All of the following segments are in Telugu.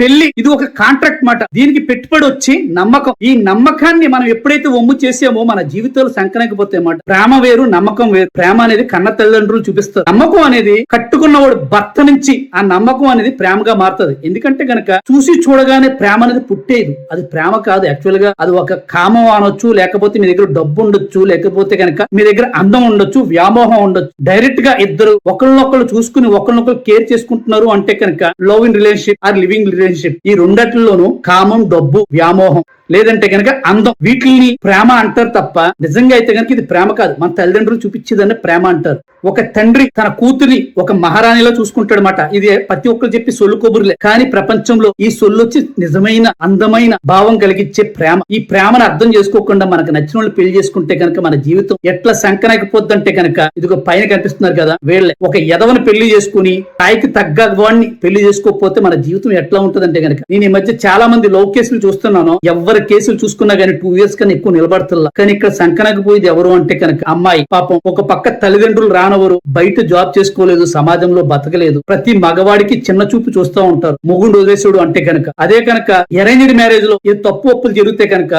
పెళ్ళి ఇది ఒక కాంట్రాక్ట్ మాట. దీనికి పెట్టుబడి వచ్చి నమ్మకం. ఈ నమ్మకాన్ని మనం ఎప్పుడైతే ఒమ్ము చేసామో మన జీవితాలు సంకనకపోతే మాట. ప్రేమ వేరు నమ్మకం వేరు. ప్రేమ అనేది కన్న తల్లిదండ్రులు చూపిస్తారు. నమ్మకం అనేది కట్టుకున్నవాడు భర్త నుంచి ఆ నమ్మకం అనేది ప్రేమగా మారుతుంది. ఎందుకంటే గనక చూసి చూడగానే ప్రేమ అనేది పుట్టేది. అది ప్రేమ కాదు. యాక్చువల్గా అది ఒక కామం అనొచ్చు లేకపోతే మీ దగ్గర డబ్బు ఉండొచ్చు లేకపోతే గనక మీ దగ్గర అందం ఉండొచ్చు వ్యామోహం ఉండొచ్చు. డైరెక్ట్గా ఇద్దరు ఒకరినొకరు చూసుకుని ఒకరినొకరు కేర్ చేసుకుంటున్నారు అంటే కనుక love in relationship or living relationship ఈ రెండట్లలోనూ కామం డబ్బు వ్యామోహం. లేదంటే కనుక అందం. వీటిని ప్రేమ అంటారు తప్ప నిజంగా అయితే కనుక ఇది ప్రేమ కాదు. మన తల్లిదండ్రులు చూపించేదాన్ని ప్రేమ అంటారు. ఒక తండ్రి తన కూతురిని ఒక మహారాణిలో చూసుకుంటాడు మాట ఇది ప్రతి ఒక్కరు చెప్పి సొల్లు కొబురులే కానీ ప్రపంచంలో ఈ సొల్లు వచ్చి నిజమైన అందమైన భావం కలిగించే ప్రేమ. ఈ ప్రేమను అర్థం చేసుకోకుండా మనకు నచ్చిన వాళ్ళు పెళ్ళి చేసుకుంటే కనుక మన జీవితం ఎట్లా సంకనకపోద్దంటే కనుక ఇదిగో పైన కనిపిస్తున్నారు కదా వీళ్ళే. ఒక ఎదవని పెళ్ళి చేసుకుని స్థాయికి తగ్గ వాడిని పెళ్ళి చేసుకోకపోతే మన జీవితం ఎట్లా ఉంటదంటే కనుక నేను ఈ మధ్య చాలా మంది లవ్ కేసులు చూస్తున్నాను. ఎవరు కేసులు చూసుకున్నా కానీ టూ ఇయర్స్ కన్నా ఎక్కువ నిలబడతల్లా. కానీ ఇక్కడ సంకనకపోయేది ఎవరు అంటే కనుక అమ్మాయి. పాపం ఒక పక్క తల్లిదండ్రులు రానవరు. బయట జాబ్ చేసుకోలేదు సమాజంలో బతకలేదు. ప్రతి మగవాడికి చిన్న చూపు చూస్తూ ఉంటారు. ముగుండు వదిలేసుడు అంటే కనుక. అదే కనుక అరేంజ్డ్ మ్యారేజ్లో ఏ తప్పు ఒప్పులు జరిగితే కనుక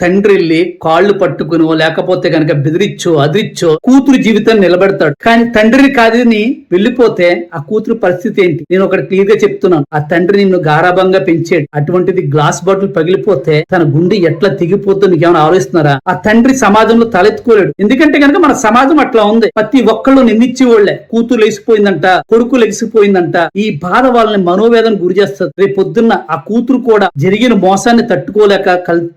తండ్రి వెళ్ళి కాళ్ళు పట్టుకునో లేకపోతే కనుక బెదిరిచ్చో అదిరిచ్చో కూతురు జీవితాన్ని నిలబెడతాడు. కానీ తండ్రిని కాదని వెళ్ళిపోతే ఆ కూతురు పరిస్థితి ఏంటి? నేను ఒకటి క్లియర్గా చెప్తున్నాను. ఆ తండ్రి నిన్ను గారాభంగా పెంచాడు. అటువంటిది గ్లాస్ బాటిల్ పగిలిపోతే తన గుండె ఎట్లా తెగిపోతుందో ఏమైనా ఆలోచిస్తున్నారా? ఆ తండ్రి సమాజంలో తలెత్తుకోలేడు. ఎందుకంటే కనుక మన సమాజం అట్లా ఉంది. ప్రతి ఒక్కళ్ళు నిందించే వాళ్ళే కూతురు లేచిపోయిందంట కొడుకు లెగిసిపోయిందంట ఈ బాధ వాళ్ళని మనోవేదన గురి చేస్తుంది. రేపు పొద్దున్న ఆ కూతురు కూడా జరిగిన మోసాన్ని తట్టుకోలేక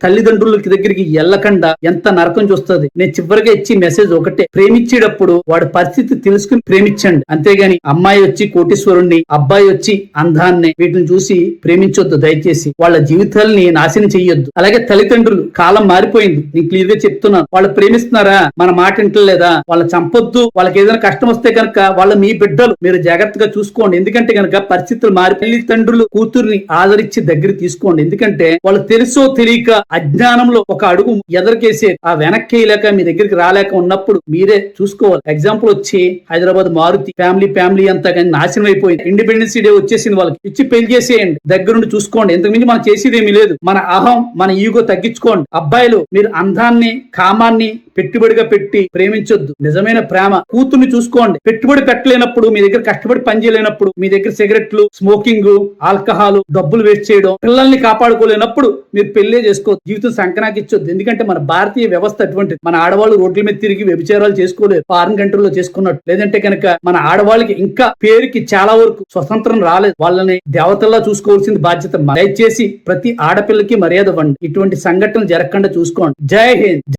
తల్లిదండ్రుల తల్లిదండ్రులకి దగ్గరికి వెళ్ళకుండా ఎంత నరకం చూస్తుంది. నేను చివరిగా ఇచ్చి మెసేజ్ ఒకటే. ప్రేమించేటప్పుడు వాడి పరిస్థితి తెలుసుకుని ప్రేమించండి. అంతేగాని అమ్మాయి వచ్చి కోటీశ్వరుణ్ణి అబ్బాయి వచ్చి అందాన్ని వీటిని చూసి ప్రేమించొద్దు దయచేసి. వాళ్ళ జీవితాల్ని నాశనం చెయ్యొద్దు. అలాగే తల్లిదండ్రులు కాలం మారిపోయింది. నేను క్లియర్గా చెప్తున్నాను. వాళ్ళు ప్రేమిస్తున్నారా? మన మాట వింటలేదా? వాళ్ళ చంపొద్దు. వాళ్ళకి ఏదైనా కష్టం వస్తే కనుక వాళ్ళ మీ బిడ్డలు. మీరు జాగ్రత్తగా చూసుకోండి. ఎందుకంటే కనుక పరిస్థితులు మారి తల్లిదండ్రులు కూతుర్ని ఆదరించి దగ్గర తీసుకోండి. ఎందుకంటే వాళ్ళు తెలుసో తెలియక అజ్ఞానంలో ఒక అడుగు ఎదరికేసే ఆ వెనక్కి వేయలేక మీ దగ్గరికి రాలేక ఉన్నప్పుడు మీరే చూసుకోవాలి. ఎగ్జాంపుల్ వచ్చి హైదరాబాద్ మారుతి ఫ్యామిలీ ఫ్యామిలీ అంతా కానీ నాశనం అయిపోయింది. ఇండిపెండెన్స్ డే వచ్చేసింది వాళ్ళకి. ఇచ్చి పెళ్ళి చేసేయండి. దగ్గరుండి చూసుకోండి. ఎంతకుమించి మనం చేసేది ఏమీ లేదు. మన అహం మన ఈగో తగ్గించుకోండి. అబ్బాయిలు మీరు అందాన్ని కామాన్ని పెట్టుబడిగా పెట్టి ప్రేమించొద్దు. నిజమైన ప్రేమ. కూతుర్ని చూసుకోండి. పెట్టుబడి పెట్టలేనప్పుడు మీ దగ్గర కష్టపడి పనిచేయలేనప్పుడు మీ దగ్గర సిగరెట్లు స్మోకింగ్ ఆల్కహాల్ డబ్బులు వేస్ట్ చేయడం పిల్లల్ని కాపాడుకోలేనప్పుడు మీరు పెళ్ళే చేసుకోవద్దు. జీవితం సంకనాకిచ్చొద్దు ఎందుకంటే మన భారతీయ వ్యవస్థ అటువంటిది. మన ఆడవాళ్ళు రోడ్ల మీద తిరిగి వ్యభిచారాలు చేసుకోలేదు ఫారిన్ కంట్రీలో చేసుకున్నట్టు. లేదంటే కనుక మన ఆడవాళ్ళకి ఇంకా పేరుకి చాలా వరకు స్వతంత్రం రాలేదు. వాళ్ళని దేవతల్లా చూసుకోవాల్సింది బాధ్యత దయచేసి ప్రతి ఆడపిల్లకి మర్యాద ఇవ్వండి. ఇటువంటి సంఘటనలు జరగకుండా చూసుకోండి. జై హింద్.